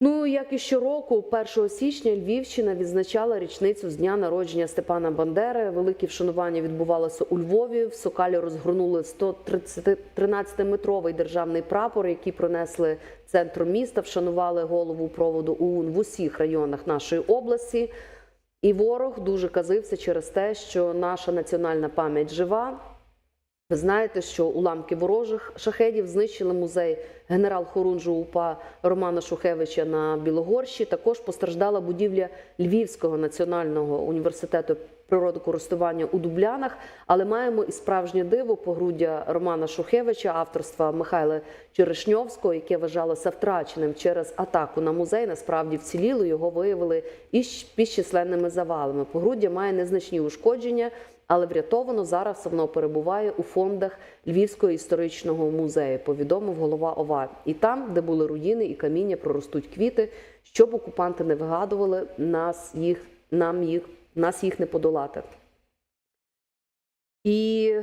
Ну, як і щороку, 1 січня Львівщина відзначала річницю з дня народження Степана Бандери. Велике вшанування відбувалося у Львові. В Сокалі розгорнули 113-метровий державний прапор, який пронесли центром міста. Вшанували голову проводу ОУН в усіх районах нашої області. І ворог дуже казився через те, що наша національна пам'ять жива. Ви знаєте, що уламки ворожих шахедів знищили музей генерал-хорунжу УПА Романа Шухевича на Білогорщі. Також постраждала будівля Львівського національного університету природокористування у Дублянах. Але маємо і справжнє диво погруддя Романа Шухевича, авторства Михайла Черешньовського, яке вважалося втраченим через атаку на музей. Насправді вціліло його виявили із під численними завалами. Погруддя має незначні ушкодження але врятовано зараз воно перебуває у фондах Львівського історичного музею. Повідомив голова ОВА. І там, де були руїни і каміння, проростуть квіти, щоб окупанти не вигадували нас їх, нам їх, нас їх не подолати. І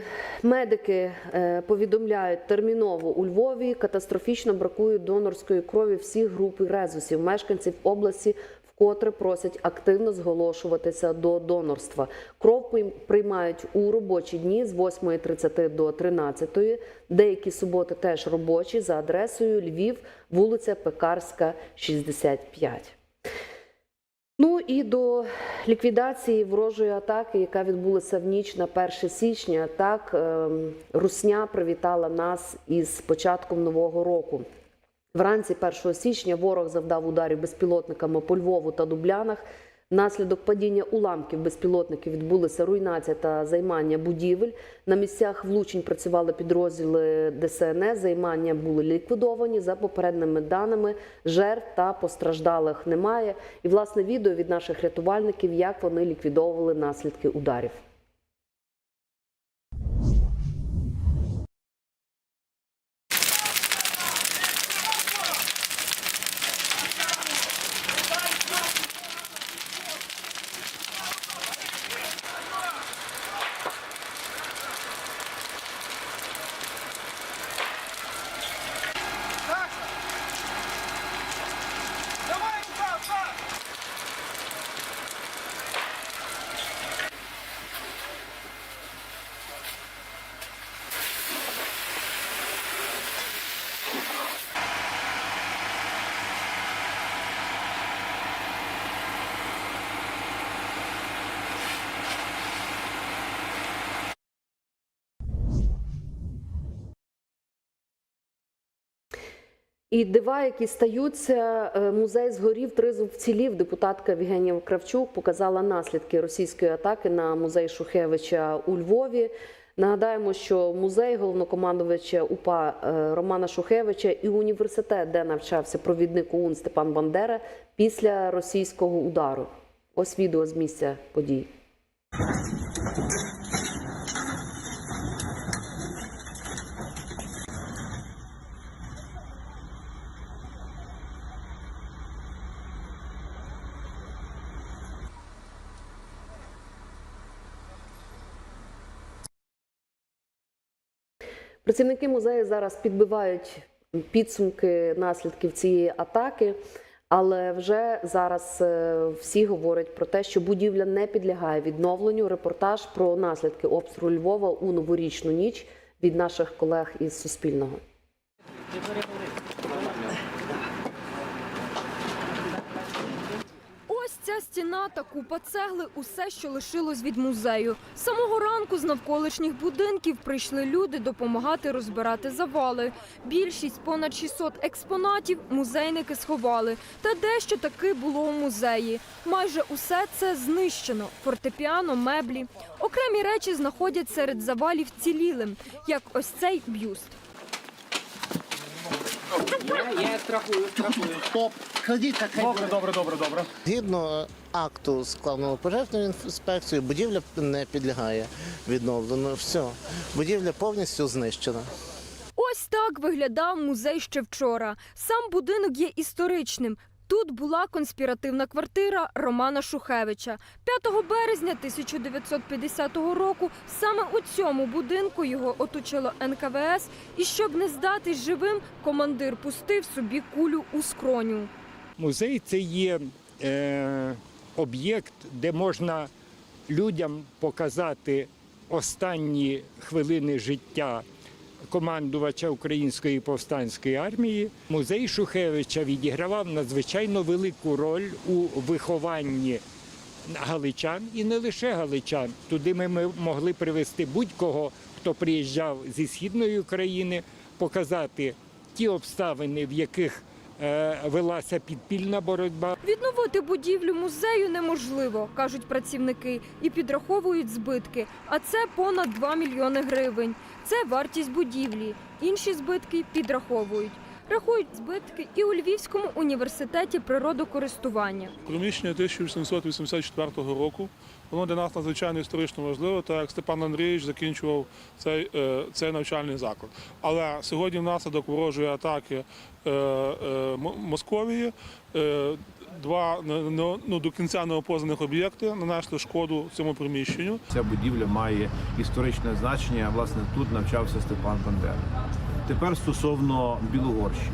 медики е, повідомляють терміново у Львові катастрофічно бракує донорської крові всіх груп і резусів. Мешканців області вкотре просять активно зголошуватися до донорства. Кров прийм- приймають у робочі дні з 8.30 до 13. Деякі суботи теж робочі за адресою Львів, вулиця Пекарська, 65. Ну і до ліквідації ворожої атаки, яка відбулася в ніч на 1 січня. Так ем, Русня привітала нас із початком нового року. Вранці 1 січня ворог завдав ударів безпілотниками по Львову та Дублянах. Внаслідок падіння уламків безпілотників відбулася руйнація та займання будівель. На місцях влучень працювали підрозділи ДСНС. Займання були ліквідовані. За попередніми даними, жертв та постраждалих немає. І власне відео від наших рятувальників, як вони ліквідовували наслідки ударів. І дива, які стаються, е, музей згорів, тризуб вцілів. Депутатка Євгенія Кравчук показала наслідки російської атаки на музей Шухевича у Львові. Нагадаємо, що музей головнокомандувача УПА е, Романа Шухевича і університет, де навчався провідник ОУН Степан Бандера після російського удару. Ось відео з місця подій. Працівники музею зараз підбивають підсумки наслідків цієї атаки, але вже зараз е, всі говорять про те, що будівля не підлягає відновленню. Репортаж про наслідки обстрілу Львова у новорічну ніч від наших колег із Суспільного. Ось ця стіна та купа цегли – усе, що лишилось від музею. З самого ранку з навколишніх будинків прийшли люди допомагати розбирати завали. Більшість, понад 600 експонатів, музейники сховали. Та дещо таки було у музеї. Майже усе це знищено – фортепіано, меблі. Окремі речі знаходять серед завалів цілілим, як ось цей бюст. Я страхую, страхую. Стоп, Ходіть так. хай Добре, буде. добре, добре, добре. Згідно акту складного пожежною інспекцією, будівля не підлягає відновленню. Все, будівля повністю знищена. Ось так виглядав музей ще вчора. Сам будинок є історичним. Тут була конспіративна квартира Романа Шухевича. 5 березня 1950 року саме у цьому будинку його оточило НКВС. І щоб не здатись живим, командир пустив собі кулю у скроню. Музей це є е, об'єкт, де можна людям показати останні хвилини життя командувача Української повстанської армії. Музей Шухевича відігравав надзвичайно велику роль у вихованні галичан і не лише галичан. Туди ми могли привезти будь-кого, хто приїжджав зі східної України, показати ті обставини, в яких е, велася підпільна боротьба. Відновити будівлю музею неможливо, кажуть працівники, і підраховують збитки. А це понад 2 мільйони гривень. Це вартість будівлі. Інші збитки підраховують. Рахують збитки і у Львівському університеті природокористування. Приміщення 1884 року. Воно для нас надзвичайно історично важливо, так як Степан Андрійович закінчував цей, е, цей навчальний заклад. Але сьогодні внаслідок ворожої атаки е, е, Московії два не- не- ну, до кінця неопознаних об'єкти нанесли шкоду цьому приміщенню. Ця будівля має історичне значення. Власне, тут навчався Степан Бандера. Тепер стосовно Білогорщі.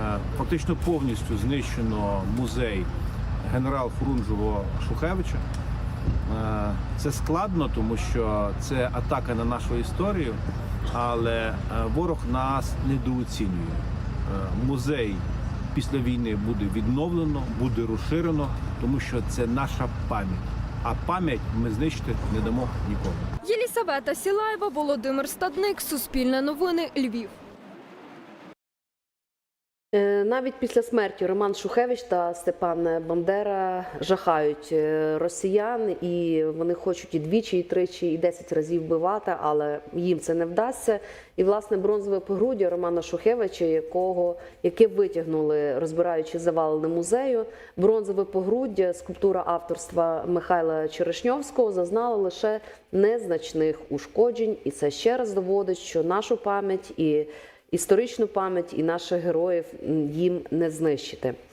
Е, Фактично повністю знищено музей генерал Фрунжого Шухевича. Е, Це складно, тому що це атака на нашу історію, але е, ворог нас недооцінює. Музей після війни буде відновлено, буде розширено, тому що це наша пам'ять. А пам'ять ми знищити не дамо нікому. Єлісавета Сілаєва, Володимир Стадник, Суспільне новини, Львів. Е, Навіть після смерті Роман Шухевич та Степан Бандера жахають е, росіян, і вони хочуть і двічі, і тричі, і десять разів вбивати, але їм це не вдасться. І власне бронзове погруддя Романа Шухевича, якого яке витягнули, розбираючи завалини музею, бронзове погруддя, скульптура авторства Михайла Черешньовського зазнала лише незначних ушкоджень, і це ще раз доводить, що нашу пам'ять і історичну пам'ять і наших героїв їм не знищити.